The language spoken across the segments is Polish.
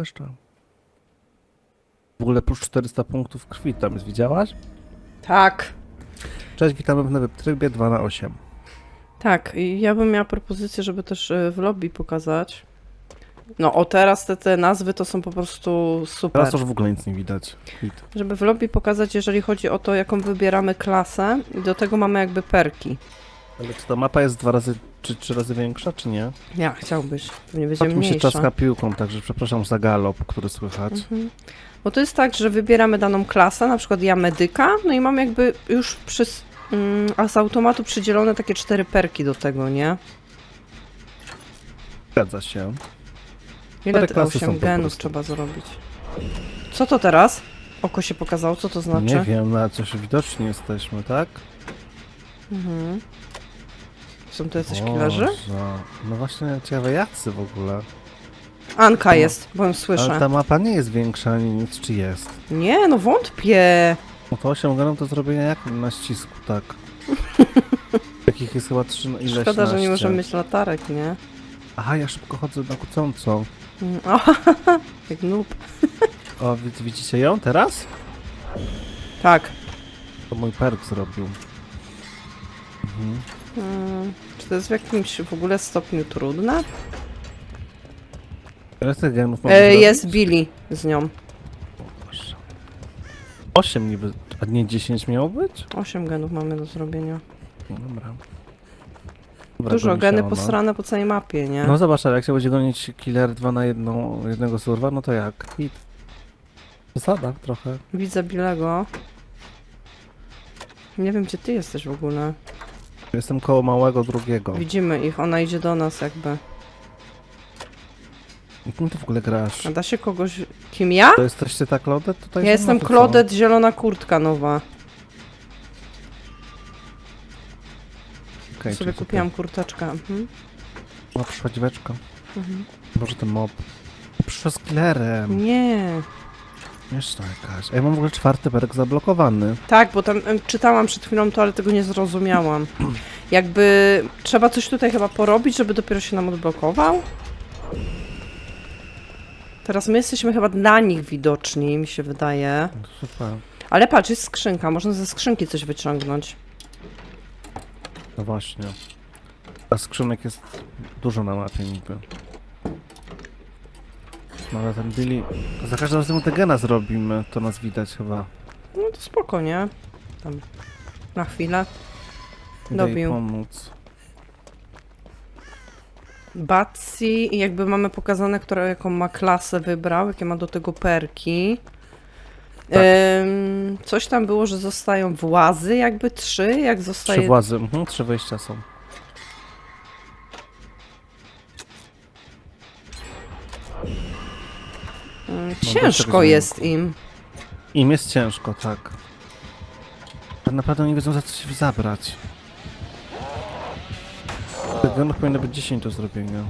Jeszcze? W ogóle plus 400 punktów krwi tam jest, widziałaś? Tak. Cześć, witamy w nowym trybie 2 na 8 Tak, i ja bym miała propozycję, żeby też y, w lobby pokazać. No o teraz te, te nazwy to są po prostu super. Teraz już w ogóle nic nie widać. Hit. Żeby w lobby pokazać, jeżeli chodzi o to, jaką wybieramy klasę i do tego mamy jakby perki. Ale czy ta mapa jest dwa razy, czy trzy razy większa, czy nie? Ja chciałbyś, pewnie będzie Patrz mi się mniejsza. czaska piłką, także przepraszam za galop, który słychać. Mhm. Bo to jest tak, że wybieramy daną klasę, na przykład ja medyka, no i mam jakby już przez, mm, a z automatu przydzielone takie cztery perki do tego, nie? Zgadza się. Ile Cztery te klasy są 8 po genów prostu. trzeba zrobić? Co to teraz? Oko się pokazało, co to znaczy? Nie wiem, na coś widoczni jesteśmy, tak? Mhm. Są tu jacyś killerzy? Boże. No właśnie, ciekawe jacy w ogóle. Anka jest, bo ją słyszę. Ale ta mapa nie jest większa nic, czy jest? Nie, no wątpię. No to 8 genów do zrobienia jak na ścisku, tak. Takich jest chyba 3 ile Szkoda, że nie możemy mieć latarek, nie? Aha, ja szybko chodzę na kucącą. Mm, O, jak noob. O, wi- widzicie ją teraz? Tak. To mój perk zrobił. Mhm. Mm, to jest w jakimś w ogóle stopniu trudne? Ile tych genów mam E, jest Billy z nią. 8 niby, a nie 10 miało być? 8 genów mamy do zrobienia. No dobra. Dobra, Dużo, geny ona. posrane po całej mapie, nie? No zobacz, ale jak się będzie gonić killer 2 na jedną, jednego surwa, no to jak? Hit. Zasada trochę. Widzę Billego. Nie wiem, gdzie ty jesteś w ogóle. Jestem koło małego drugiego. Widzimy ich, ona idzie do nas jakby. Kim ty w ogóle grasz? A da się kogoś... Kim ja? To jesteście tak Claudette tutaj? Ja jestem? Claudette, zielona kurtka nowa. Okej, Sobie kupiłam kurteczkę. Mhm. O, przyszła dzieweczka. Mhm. Może ten mob. Przyszła z killerem. Nie. Jeszcze jakaś. A ja mam w ogóle czwarty perk zablokowany. Tak, bo tam em, czytałam przed chwilą to, ale tego nie zrozumiałam. Jakby trzeba coś tutaj chyba porobić, żeby dopiero się nam odblokował? Teraz my jesteśmy chyba dla nich widoczni, mi się wydaje. No Super. Ale patrz, jest skrzynka, można ze skrzynki coś wyciągnąć. No właśnie. A skrzynek jest dużo na mapie niby. No ale ten Billy... Za każdym razem te gena zrobimy, to nas widać chyba. No to spoko, nie? Tam na chwilę. Idę jej Dobił. pomóc. Batsy i jakby mamy pokazane, która jaką ma klasę wybrał, jakie ma do tego perki. Tak. Ym, coś tam było, że zostają włazy, jakby trzy, jak Trzy zostaje... włazy, mhm, trzy wejścia są. Ciężko jest im. Im jest ciężko, tak. Tak naprawdę nie wiedzą za co się zabrać. Tych genów powinno być 10 do zrobienia.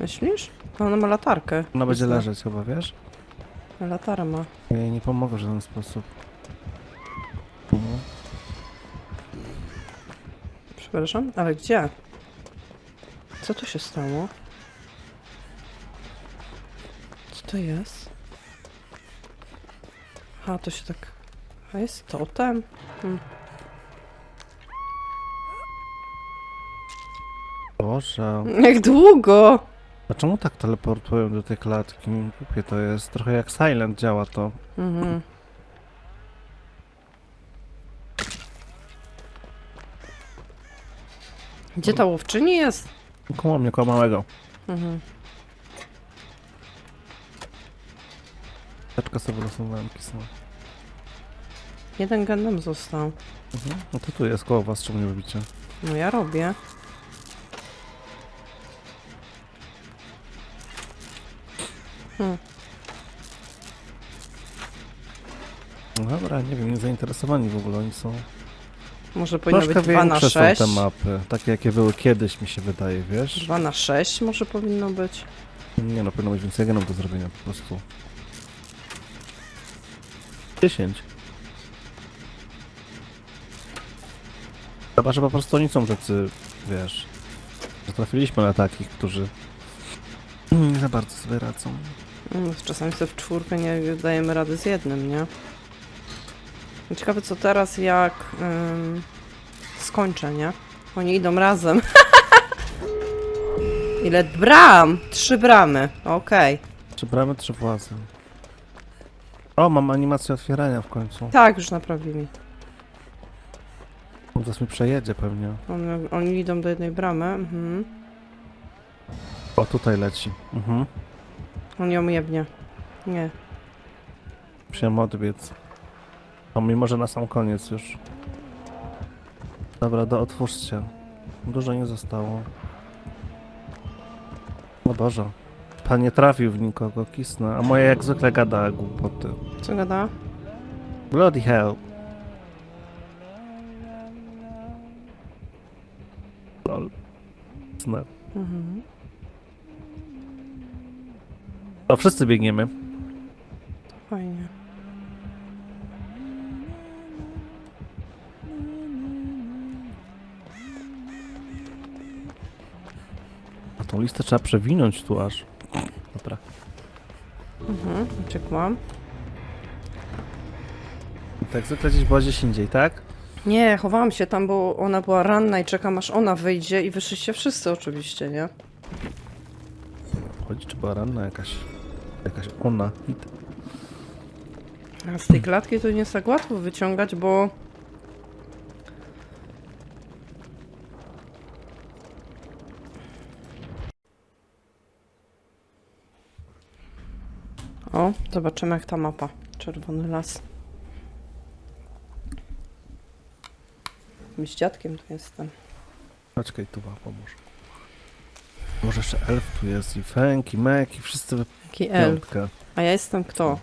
Myślisz? A Ona ma latarkę. Ona będzie leżeć chyba, wiesz? Latarę ma. Ja jej nie pomogę w żaden sposób. Mhm. Przepraszam, ale gdzie? Co tu się stało? Co to jest? A, to się tak... A jest totem? Hmm. Boże. Jak długo? A czemu tak teleportują do tej klatki? Głupie to jest. Trochę jak Silent działa to. Mhm. Gdzie ta łowczyni jest? Koło mnie, koło małego. Mhm. Teczkę sobie losowałem kisnę. Jeden gen nam został. Mhm. No to tu jest koło was, czemu nie robicie? No ja robię. Hmm. No dobra, nie wiem, nie zainteresowani w ogóle oni są. Może powinno Troszkę być 2 na większe są 6. te mapy. Takie jakie były kiedyś mi się wydaje, wiesz? 2 na 6 może powinno być. Nie no, powinno być więcej genów do zrobienia po prostu. 10. Chyba, że po prostu oni są tacy, wiesz, że trafiliśmy na takich, którzy Nie za bardzo sobie radzą. Mm, Czasami sobie w czwórkę nie dajemy rady z jednym, nie? Ciekawe co teraz, jak ym, skończę, nie? Oni idą razem. Ile bram? Trzy bramy. Okej. Trzy bramy, trzy władze. O, mam animację otwierania w końcu. Tak, już naprawili. Zaraz mi przejedzie pewnie. On, oni idą do jednej bramy. Mhm. O, tutaj leci. Mhm. On ją jebnie. Nie. Musiałem odbiec. O, mimo że na sam koniec już. Dobra, do otwórzcie. Dużo nie zostało. O Boże. Pan nie trafił w nikogo, kisnę. A moje jak zwykle gada głupoty. Co gada? Bloody hell. Lol. Snap. Mhm. O, wszyscy biegniemy. Fajnie. A tą listę trzeba przewinąć tu aż. Dobra. Mhm. Uciekłam. Tak zwykle gdzieś była gdzieś indziej, tak? Nie, chowałam się tam, bo ona była ranna i czekam aż ona wyjdzie i wyszliście wszyscy oczywiście, nie? Chodzi, czy była ranna jakaś. Jakaś ona. A z tej klatki to nie jest tak łatwo wyciągać, bo... O, zobaczymy jak ta mapa. Czerwony las. Z dziadkiem tu jestem. Poczekaj, tu wam pomóż. Może jeszcze elf tu jest i Fęk, i Mek, i wszyscy we Jaki elf. piątkę. A ja jestem kto?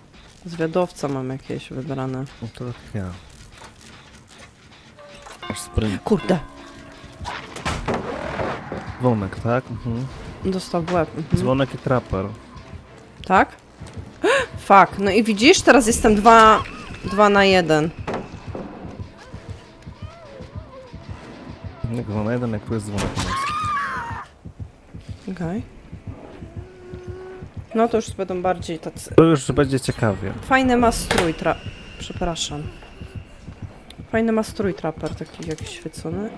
Zwiadowca mam jakieś wybrane. No to tak ja. Masz sprint. Kurde, Dzwonek, tak? Mhm. dostał w łeb. Mhm. Dzwonek i traper. Tak? Fuck, no i widzisz, teraz jestem dwa, dwa na jeden. Jak na jeden, jak tu jest dzwonek. Okej. No to już będą bardziej tacy... To już będzie ciekawie. Fajny ma strój tra... Przepraszam. Fajny ma strój traper, taki jakiś świecony.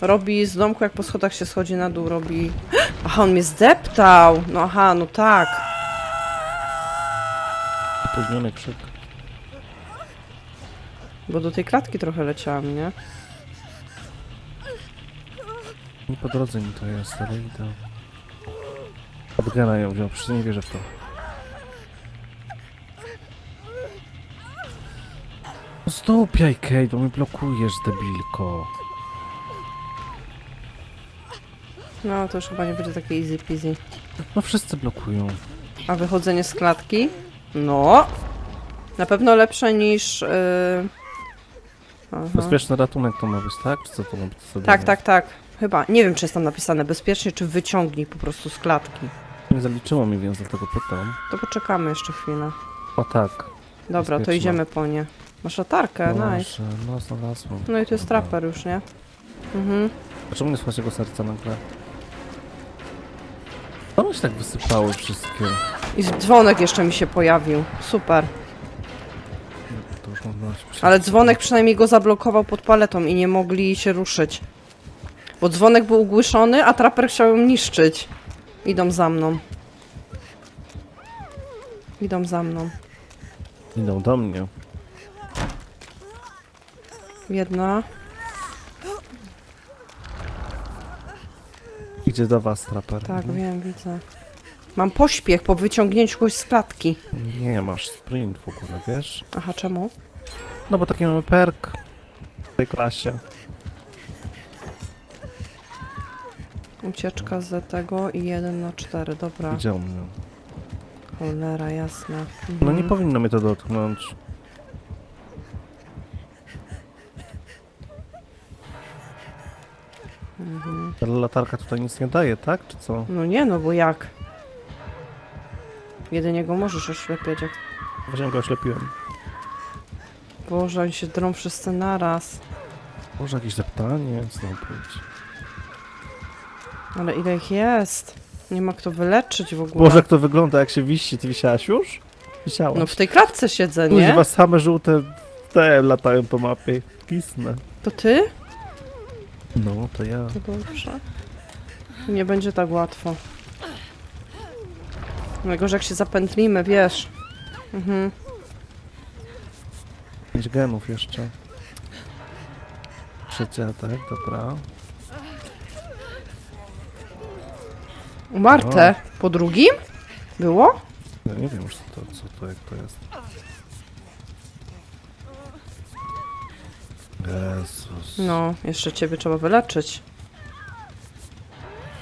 Robi z domku, jak po schodach się schodzi na dół, robi... Aha, on mnie zdeptał! No aha, no tak. Opóźniony krzyk. Bo do tej klatki trochę leciałam, nie? Nie po drodze mi to jest, ale idę. Odgana ją wziął, przecież nie wierzę w to. No Stupiaj, Kate, bo mi blokujesz, debilko. No, to już chyba nie będzie takie easy peasy. No wszyscy blokują. A wychodzenie z klatki? No. Na pewno lepsze niż. Yy... aha. Bezpieczny ratunek to ma być, tak? Czy co to ma być? sobie Tak, tak, tak. Chyba. Nie wiem, czy jest tam napisane bezpiecznie, czy wyciągnij po prostu z klatki. Nie zaliczyło mi, więc dlatego pytam. To poczekamy jeszcze chwilę. O tak. Dobra, to Bezpieczna. idziemy po nie. Masz latarkę, nice. No, znalazłem. No i tu jest Dobra. traper już, nie? Mhm. Dlaczego nie słuchacie jego serca nagle? One się tak wysypały wszystkie. I dzwonek jeszcze mi się pojawił. Super. To już mam. Ale dzwonek przynajmniej go zablokował pod paletą i nie mogli się ruszyć. Bo dzwonek był ugłyszony, a traper chciał ją niszczyć. Idą za mną. Idą za mną. Idą do mnie. Jedna. Idzie do was, traper. Tak, wiem, widzę. Mam pośpiech po wyciągnięciu kogoś z klatki. Nie, masz sprint w ogóle, wiesz? Aha, czemu? No bo taki mamy perk w tej klasie. Ucieczka z tego i jeden na cztery. Dobra. Widział mnie. Cholera, jasna. No nie Mhm. powinno mnie to dotknąć. Ale latarka tutaj nic nie daje, tak? Czy co? No nie, no bo jak? Jedynie go możesz oślepiać, jak... Właśnie go oślepiłem. Boże, oni się drą wszyscy naraz. Może jakieś zapytanie? Znowu być. Ale ile ich jest? Nie ma kto wyleczyć w ogóle. Boże, jak to wygląda, jak się wisi. Ty wisiałaś już? Wisiałaś. No w tej klatce siedzę, nie? Kuźwa, same żółte te latają po mapie. Kisnę. To ty? No, to ja. To dobrze. Nie będzie tak łatwo. Najgorzej jak się zapętlimy, wiesz. Mhm. Pięć genów jeszcze. Trzeci atak, dobra. Martę. Po drugim? Było? Ja nie wiem już co to, co to, jak to jest. Jezus. No, jeszcze ciebie trzeba wyleczyć.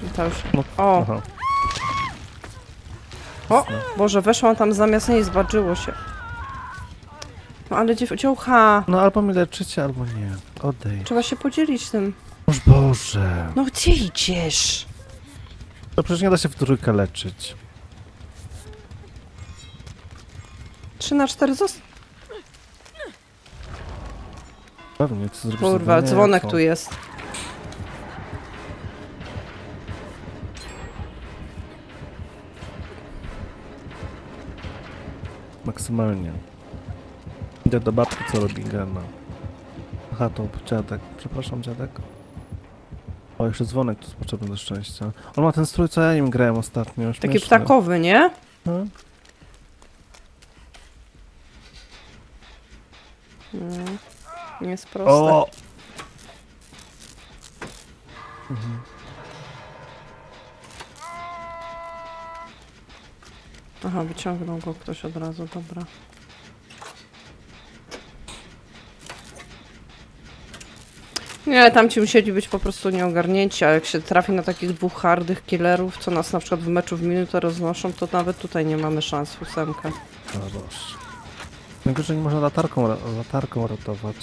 I To już... No, O, Aha. o, Boże, weszłam tam zamiast niej, zbaczyło się. No ale dziełcha, No albo mi leczycie, albo nie. Odejdź. trzeba się podzielić tym. Boż Boże. No gdzie idziesz? To przecież nie da się w trójkę leczyć. 3 na 4 zost... Pewnie, co zrobisz Kurwa, zadanie, dzwonek tu jest. Maksymalnie. Idę do babki, co robi gena. Aha, to dziadek. Przepraszam, dziadek. O, jeszcze dzwonek tu jest potrzebny do szczęścia. On ma ten strój, co ja nim grałem ostatnio. Taki śmieszny. ptakowy, nie? No. No. Nie jest proste. O! Mhm. Aha, wyciągnął go ktoś od razu, dobra. Nie, tam ci musieli być po prostu nieogarnięci, a jak się trafi na takich dwóch hardych killerów, co nas na przykład w meczu w minutę roznoszą, to nawet tutaj nie mamy szans w ósemkę. O Boże. Najgorzej nie można latarką, ra- latarką ratować.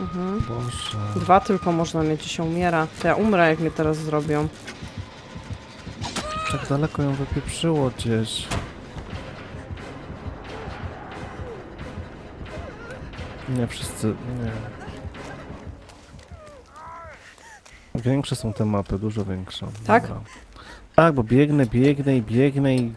Mhm. Boże. Dwa tylko można mieć się umiera. To ja umrę, jak mnie teraz zrobią. Tak daleko ją wypieprzyło gdzieś. Nie, wszyscy, nie. Większe są te mapy, dużo większe. Tak? Dobra. Tak, bo biegnę, biegnę i biegnę i...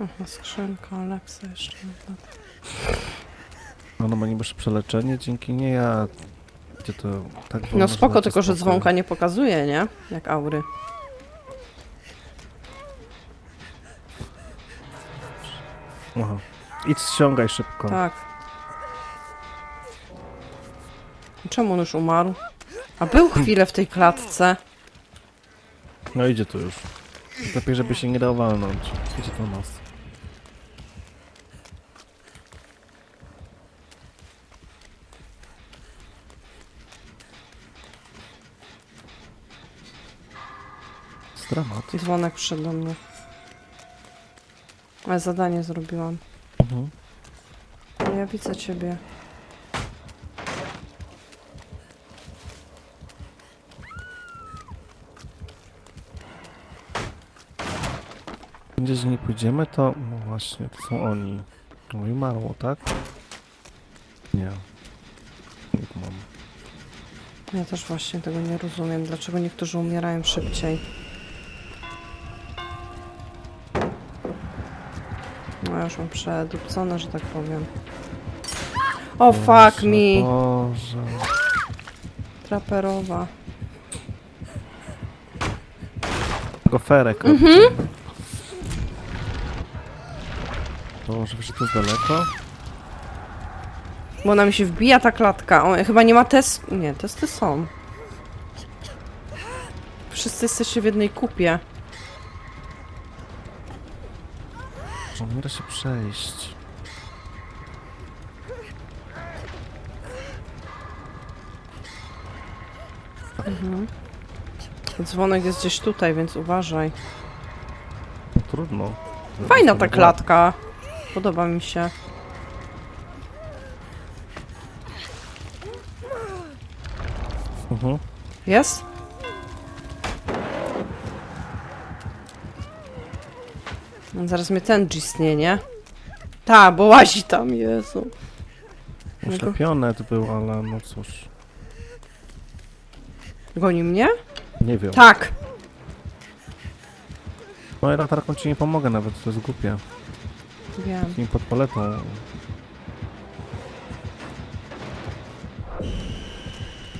Aha, skrzynka, Alexa jeszcze. jedna. No, no ma niby przeleczenie, dzięki nie ja... Gdzie to tak wolno, No spoko, tylko że dzwonka nie pokazuje, nie? Jak aury. Aha. Idź ściągaj szybko. Tak. Czemu on już umarł? A był chwilę w tej klatce. No idzie tu już. Lepiej, żeby się nie dał walnąć. Idzie do nas. Dramat. Dzwonek przyszedł do mnie. Ale zadanie zrobiłam. Mhm. Ja widzę ciebie. Gdzie z nimi pójdziemy, to... No właśnie, to są oni. No i umarło, tak? Nie. Nie mam. Ja też właśnie tego nie rozumiem. Dlaczego niektórzy umierają szybciej? Ja już mam przedupcone, że tak powiem. O fuck Boże, me! Boże. Traperowa. Goferek. Mhm. Boże, wiesz, że to jest daleko? Bo ona mi się wbija ta klatka. On chyba nie ma test. Nie, testy są. Wszyscy jesteście w jednej kupie. Że przejść. Dzwonek jest gdzieś tutaj, więc uważaj. No, trudno. Fajna ta klatka. Podoba mi się. Mhm. Jest? No, Zaraz mnie ten gisnie, nie? Ta, bo łazi tam, Jezu. Oślepione to było, ale no cóż. Goni mnie? Nie wiem. Tak! Moją latarką ci nie pomogę nawet, to jest głupie. Wiem. Takim pod paletą.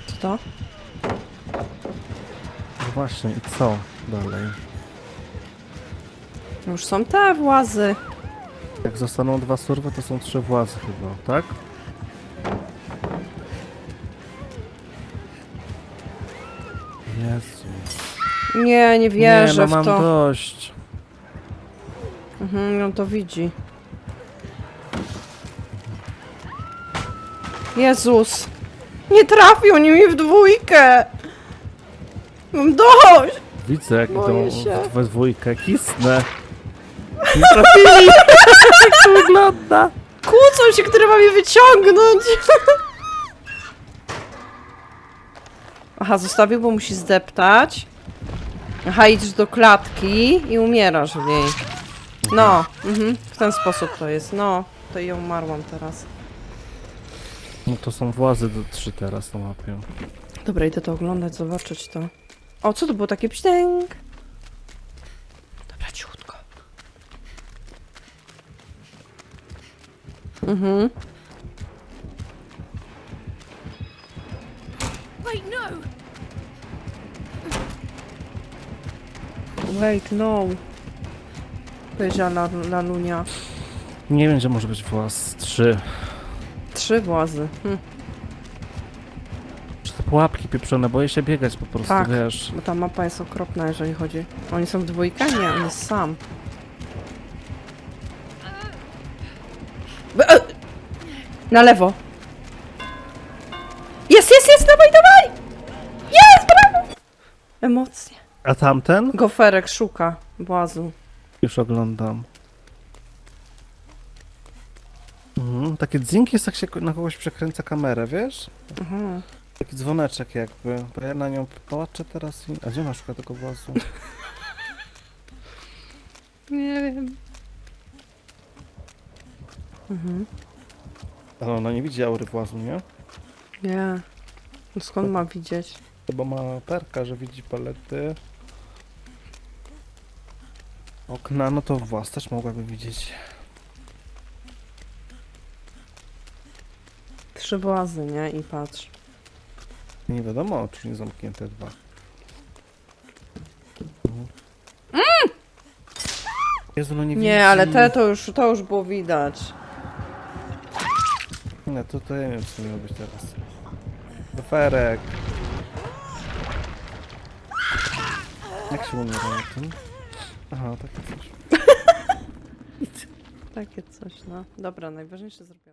Co to? No właśnie, i co dalej? Już są te włazy. Jak zostaną dwa surwy, to są trzy władze chyba, tak? Jezu. Nie, nie wierzę nie, no mam w to. dość. Mhm, no to widzi. Jezus! Nie trafił oni mi w dwójkę! Mam dość! Widzę, jak Boję idą się. we dwójkę. Kisnę. Nie trafili! jak to wygląda? Kłócą się, który ma mnie wyciągnąć! Aha, zostawił, bo musi zdeptać. Aha, idziesz do klatki i umierasz w niej. No, mhm, w ten sposób to jest. No, to ja umarłam teraz. No to są włazy do trzy teraz na mapie. Dobra, idę to oglądać, zobaczyć to. O, co to było takie pśdęk? Dobra, cichutko. Mhm. Wait, no! Wait, no. Powiedziała la, Lalunia. Nie wiem, że może być właz trzy. Trzy włazy. Hm. Czy te pułapki pieprzone, boję się biegać po prostu, Tak. wiesz. Bo ta mapa jest okropna, jeżeli chodzi. Oni są w dwójkę? Nie, on jest sam. Na lewo. Jest, jest, jest, dawaj, dawaj! Jest, brawo! Emocje. A tamten? Goferek szuka włazu. Już oglądam. Mhm, takie dzinki jest jak się na kogoś przekręca kamerę, wiesz? Aha. Taki dzwoneczek jakby. Bo ja na nią patrzę teraz i... A gdzie ona szuka tego włazu? Nie wiem. Mhm. Ale ona nie widzi aury włazu, nie? Nie. No skąd ma widzieć? Chyba ma perka, że widzi palety. Okna, no to właz też mogłaby widzieć. Trzy włazy, nie? I patrz. Nie wiadomo, czy nie zamknięte dwa. Mhm. Jezu, no nie widzi. Nie, ale te to już, to już było widać. Nie, to, to ja nie wiem, co miało być teraz. Doferek. Jak się umiera na tym? Aha, takie coś. Takie coś, no. Dobra, najważniejsze zrobiłam.